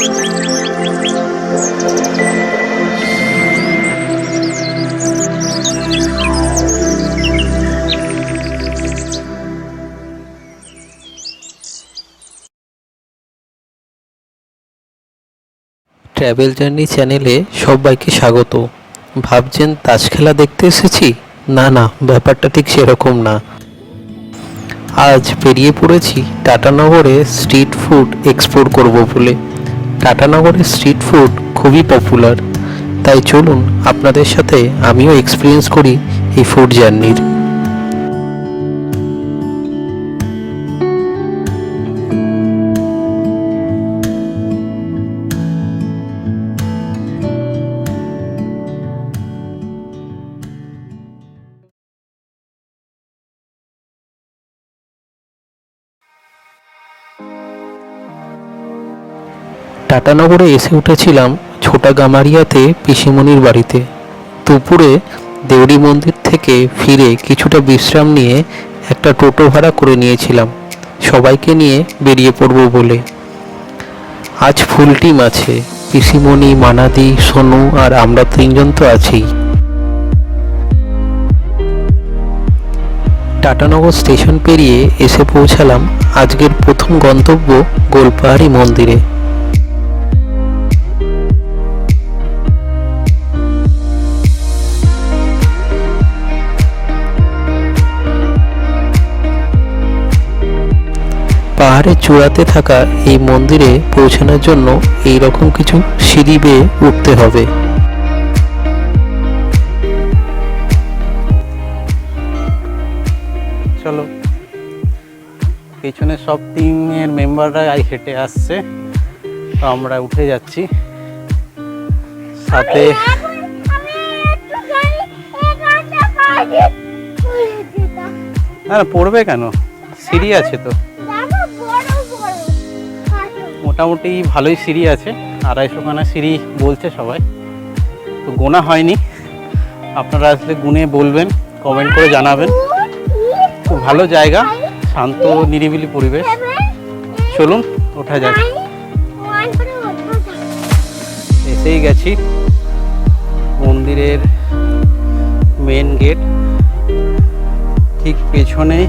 Travel journey চ্যানেলে সবাইকে স্বাগত। ভাবছেন তাস খেলা দেখতে এসেছি? না না, ব্যাপারটা ঠিক সেরকম না। আজ বেরিয়ে পড়েছি টাটানগরে স্ট্রিট ফুড এক্সপ্লোর করব বলে। টাটানগরের স্ট্রিট ফুড খুবই পপুলার তাই চলুন আপনাদের সাথে আমিও এক্সপিরিয়েন্স করি এই ফুড জার্নির টাটানগরে এসে উঠেছিলাম ছোটা গামারিয়াতে পিসিমণির বাড়িতে। দুপুরে দেউড়ি মন্দির থেকে ফিরে কিছুটা বিশ্রাম নিয়ে একটা টোটো ভাড়া করে নিয়েছিলাম। সবাইকে নিয়ে বেরিয়ে পড়ব বলে। আজ ফুল টিম আছে, পিসিমণি, মানাদি, সোনু আর আমরা তিনজন তো আছেই। টাটানগর স্টেশন পেরিয়ে এসে পৌঁছালাম আজকের প্রথম গন্তব্য গোলপাহাড়ি মন্দিরে। পাহাড়ের চূড়াতে থাকা এই মন্দিরে পৌঁছানোর জন্য এই রকম কিছু সিঁড়ি বেয়ে উঠতে হবে। চলো। পেছনে সব টিমের মেম্বাররা হেঁটে আসছে। তো আমরা উঠে যাচ্ছি। সাথে না, পড়বে কেন? সিঁড়ি আছে তো। মোটামুটি ভালোই সিঁড়ি আছে আড়াইশো খানা সিঁড়ি বলছে সবাই। তো গোনা হয়নি। আপনারা আসলে গুনে বলবেন কমেন্ট করে জানাবেন। খুব ভালো জায়গা, শান্ত, নিরিবিলি পরিবেশ। চলুন, ওঠা যাক। এসেই গেছি মন্দিরের মেন গেট ঠিক পেছনেই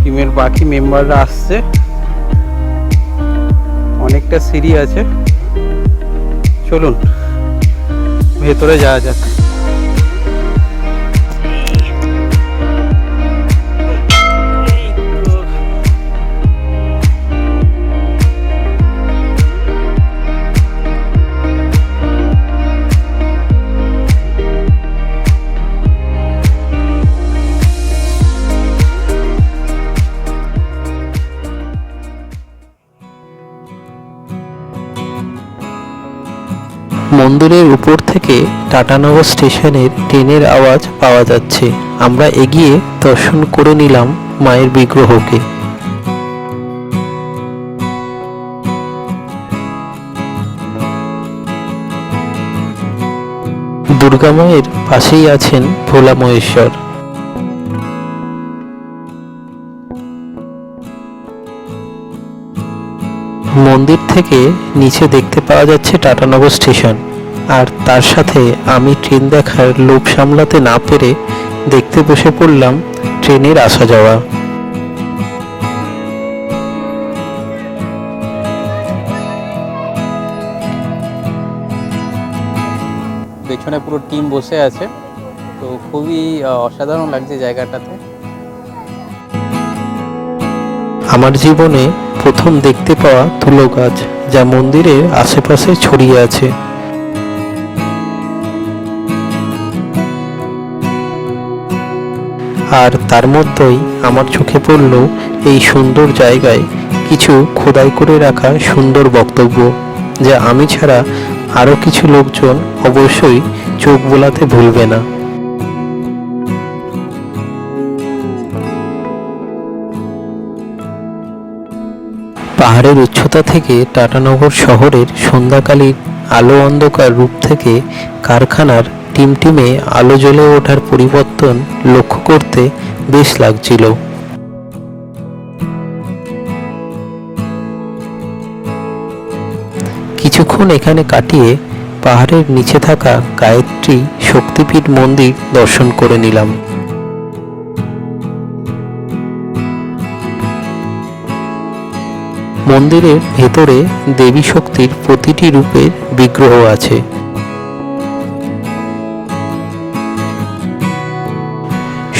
টিমের বাকি মেম্বাররা আসছে। অনেকটা সিঁড়ি আছে। চলুন ভেতরে যাওয়া যাক। মন্দিরের উপর থেকে টাটানগর স্টেশনের ট্রেনের আওয়াজ পাওয়া যাচ্ছে। আমরা এগিয়ে দর্শন করে নিলাম মায়ের বিগ্রহকে। দুর্গা মায়ের পাশেই আছেন ভোলা মহেশ্বর। মন্দির থেকে নিচে দেখতে পাওয়া যাচ্ছে টাটানগর স্টেশন। আর তার সাথে আমি ট্রেন দেখার লোভ সামলাতে না পেরে দেখতে বসে পড়লাম ট্রেনের আসা যাওয়া। পেছনে পুরো টিম বসে আছে তো খুবই অসাধারণ লাগছে জায়গাটাতে। আমার জীবনে প্রথম দেখতে পাওয়া তুলো গাছ যা মন্দিরের আশেপাশে ছড়িয়ে আছে। আর তার মধ্যেই আমার চোখে পড়ল এই সুন্দর জায়গায় কিছু খোদাই করে রাখা সুন্দর বক্তব্য, যা আমি ছাড়া আরও কিছু লোকজন অবশ্যই চোখ বোলাতে ভুলবে না। পাহাড়ের উচ্চতা থেকে টাটানগর শহরের সন্ধ্যাকালীন আলো অন্ধকার রূপ থেকে কারখানার টিমটিমে আলো জ্বলে ওঠার পরিবর্তন লক্ষ্য করতে বেশ লাগছিল। কিছুক্ষণ এখানে কাটিয়ে পাহাড়ের নিচে থাকা গায়ত্রী শক্তিপীঠ মন্দির দর্শন করে নিলাম। মন্দিরের ভেতরে দেবী শক্তির প্রতিটি রূপের বিগ্রহ আছে।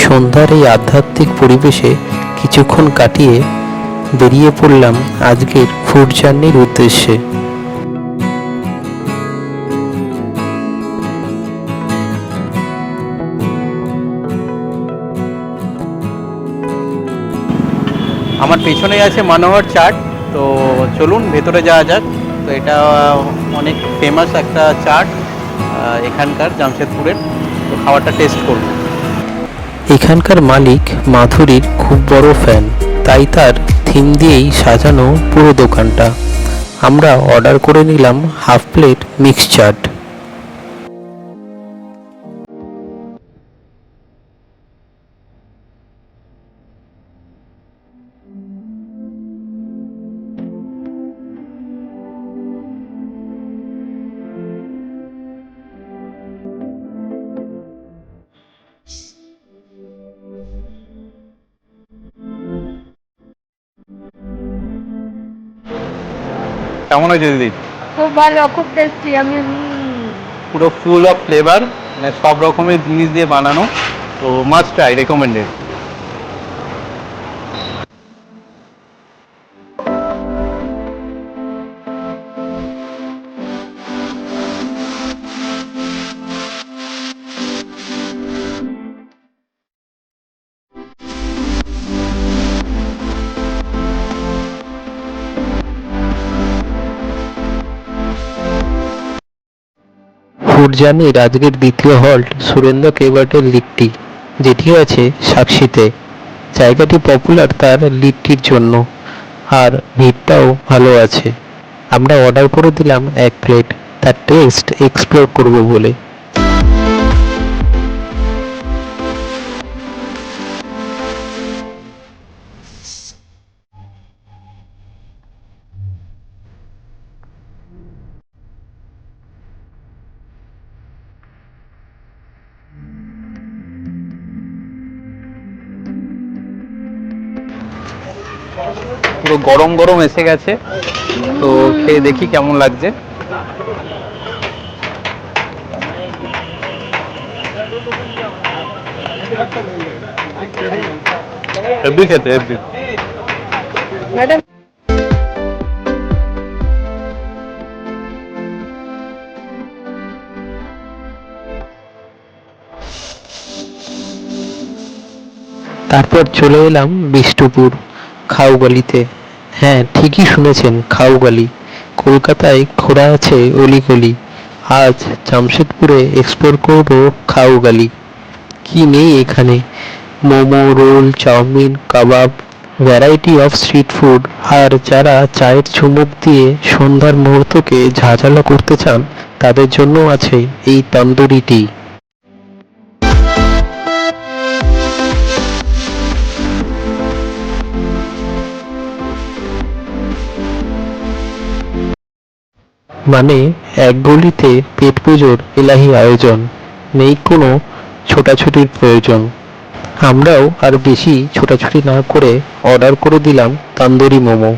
সন্ধ্যার এই আধ্যাত্মিক পরিবেশে কিছুক্ষণ কাটিয়ে বেরিয়ে পড়লাম আজকের ফুড জার্নির উদ্দেশ্যে। আমার পেছনেই আছে মানোহর চাট। তো চলুন, ভেতরে যাওয়া যাক। তো এটা অনেক ফেমাস একটা চাট এখানকার জামশেদপুরের। তো খাবারটা টেস্ট করব এখানকার মালিক মাধুরীর খুব বড় ফ্যান তাই তার থিম দিয়েই সাজানো পুরো দোকানটা। আমরা অর্ডার করে নিলাম হাফ প্লেট মিক্স চাট কেমন হয়েছে দিদি? খুব ভালো খুব টেস্টি আমি পুরো ফুল অফ ফ্লেভার মানে সব রকমের জিনিস দিয়ে বানানো তো মাস্ট ট্রাই রেকমেন্ডেড জার্নির আজকের দ্বিতীয় হল্ট সুরেন্দ্র কেবার্টের লিট্টি, যেটি আছে সাক্ষীতে। জায়গাটি পপুলার তার লিট্টির জন্য, আর ভিড়টাও ভালো আছে। আমরা অর্ডার করে দিলাম এক প্লেট তার টেস্ট এক্সপ্লোর করব বলে। গরম গরম এসে গেছে। তো খেয়ে দেখি কেমন লাগছে। হেভি খেতে হেভি ম্যাডাম। তারপর চলে এলাম বিষ্ণুপুর খাউগলিতে। হ্যাঁ ঠিকই শুনেছেন খাউগলি কলকাতায় ঘোরা আছে অলিগলি আজ জামশেদপুরে এক্সপ্লোর করব খাউগলি কি নেই এখানে? Momo, roll, chowmein, kebab variety of street food আর যারা চায়ের চুমুক দিয়ে সন্ধ্যার মুহূর্তকে ঝাঁঝালো করতে চান, তাদের জন্য আছে এই তন্দুরি টি মানে এক গলিতে পেট পুজোর এলাহি আয়োজন, নেই কোনো ছোটাছুটির প্রয়োজন। আমরাও আর বেশি ছোটাছুটি না করে অর্ডার করে দিলাম তান্দুরি মোমো।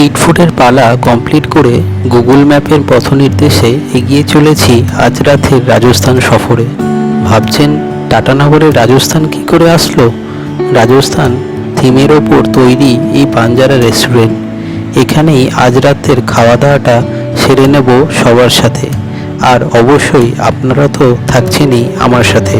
স্ট্রিট ফুডের পালা কমপ্লিট করে গুগল ম্যাপের পথনির্দেশে এগিয়ে চলেছি আজ রাতের রাজস্থান সফরে। ভাবছেন টাটানগরের রাজস্থান কি করে আসলো? রাজস্থান থিমের ওপর তৈরি এই পাঞ্জারা রেস্টুরেন্ট। এখানেই আজ রাতের খাওয়া দাওয়াটা সেরে নেব সবার সাথে। আর অবশ্যই আপনারা তো থাকছেনই আমার সাথে।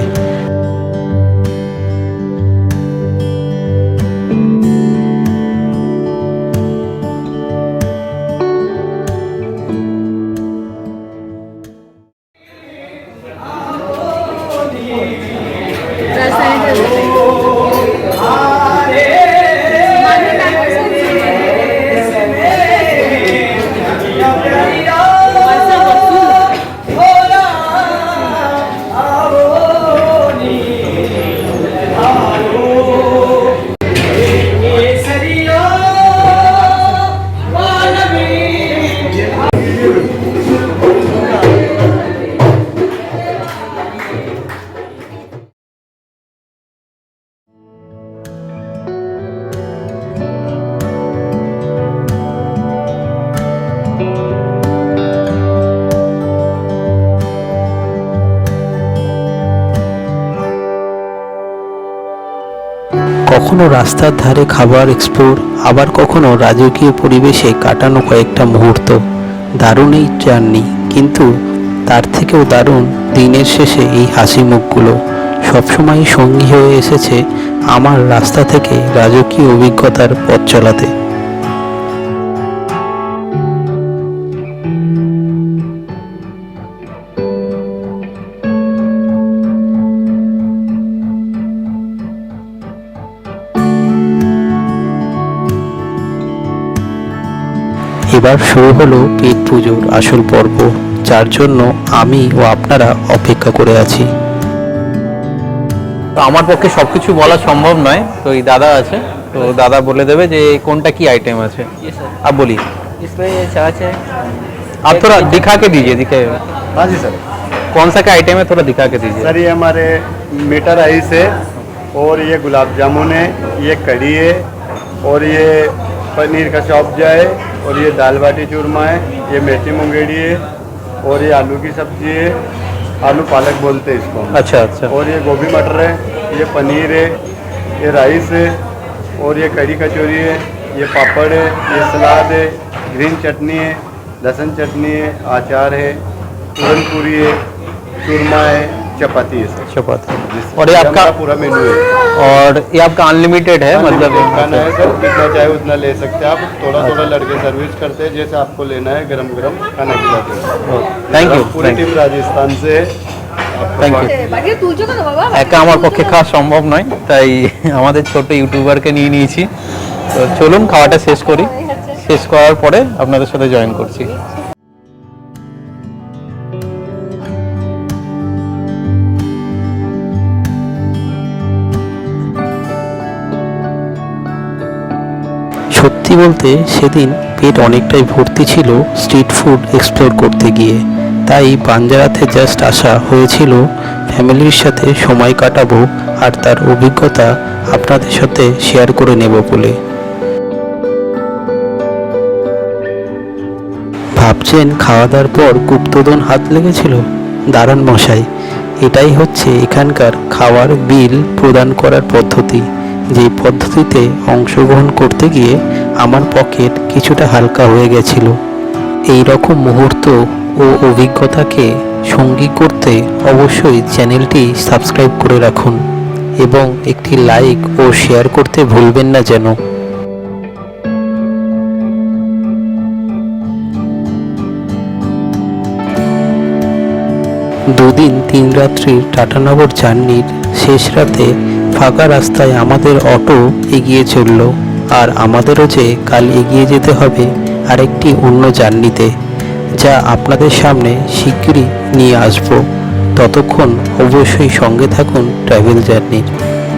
কখনো রাস্তার ধারে খাবার এক্সপ্লোর আবার কখনো রাজকীয় পরিবেশে কাটানো কয়েকটা মুহূর্ত। দারুণ এই জার্নি কিন্তু তার থেকেও দারুণ দিনের শেষে এই হাসি মুখগুলো সবসময় সঙ্গী হয়ে এসেছে আমার রাস্তা থেকে রাজকীয় অভিজ্ঞতার পথ চলাতে। এবার শুরু হলো পেট পুজোর আসল পর্ব যার জন্য আমি ও আপনারা অপেক্ষা করে আছি তো আমার পক্ষে সব কিছু বলা সম্ভব নয় তো এই দাদা আছে তো দাদা বলে দেবে যে কোনটা কি आइटम আছে आप बोलिए इसमें ये छाछ है आप थोड़ा दिखा के दीजिए दिखे हाँ जी सर कौन सा का आइटम है थोड़ा दिखा के दीजिए सर ये हमारे मीठा राइस है और ये गुलाब जामुन है ये कढ़ी है और ये पनीर का सब्जा है और ये दाल बाटी चूरमा है ये मेथी मुंगेड़ी है और ये आलू की सब्ज़ी है आलू पालक बोलते हैं इसको अच्छा अच्छा। और ये गोभी मटर है ये पनीर है ये राइस है और ये कढ़ी कचौरी है ये पापड़ है ये सलाद है ग्रीन चटनी है लहसुन चटनी है अचार है पूरन पूरी है चूरमा है चपाती है सर चपाती जिस- और ये हमारा आपका पूरा मेन्यू है और ये आपका अनलिमिटेड है मतलब खाना है सर जितना चाहे उतना ले सकते हैं आप थोड़ा थोड़ा लड़के सर्विस करते हैं जैसे आपको लेना है गरम गरम खाना खिलाते हैं থ্যাংক ইউ पूरी टीम राजस्थान से है आपको থ্যাংক ইউ বাকি তুলছো কেন বাবা একা আমার পক্ষে খাওয়া সম্ভব নয় তাই আমাদের ছোট ইউটিউবারকে নিয়ে নিয়েছি তো চলুন খাওয়াটা শেষ করি শেষ করার পরে আপনাদের সাথে জয়েন করছি সত্যি বলতে সেদিন পেট অনেকটাই ভর্তি ছিল স্ট্রিট ফুড এক্সপ্লোর করতে গিয়ে। তাই পাঞ্জারাতে জাস্ট আসা হয়েছিল ফ্যামিলির সাথে সময় কাটাবো আর তার অভিজ্ঞতা আপনাদের সাথে শেয়ার করে নেব বলে। ভাবছেন খাওয়া দাওয়ার পর গুপ্তদন হাত লেগেছিল? দাঁড়ান মশাই, এটাই হচ্ছে এখানকার খাওয়ার বিল প্রদান করার পদ্ধতি। যে পদ্ধতিতে অংশগ্রহণ করতে গিয়ে আমার পকেট কিছুটা হালকা হয়ে গেছিল। এই রকম মুহূর্ত ও অভিজ্ঞতাকে সঙ্গী করতে অবশ্যই চ্যানেলটি সাবস্ক্রাইব করে রাখুন এবং একটি লাইক ও শেয়ার করতে ভুলবেন না যেন। দুদিন তিন রাত্রির টাটানগর জার্নির শেষ রাতে ফাঁকা রাস্তায় আমাদের অটো এগিয়ে চলল। আর আমাদেরও যে কাল এগিয়ে যেতে হবে আরেকটি অন্য জার্নিতে, যা আপনাদের সামনে শিগগিরই নিয়ে আসব। ততক্ষণ অবশ্যই সঙ্গে থাকুন ট্রাভেল জার্নির।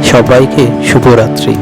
সবাইকে শুভরাত্রি।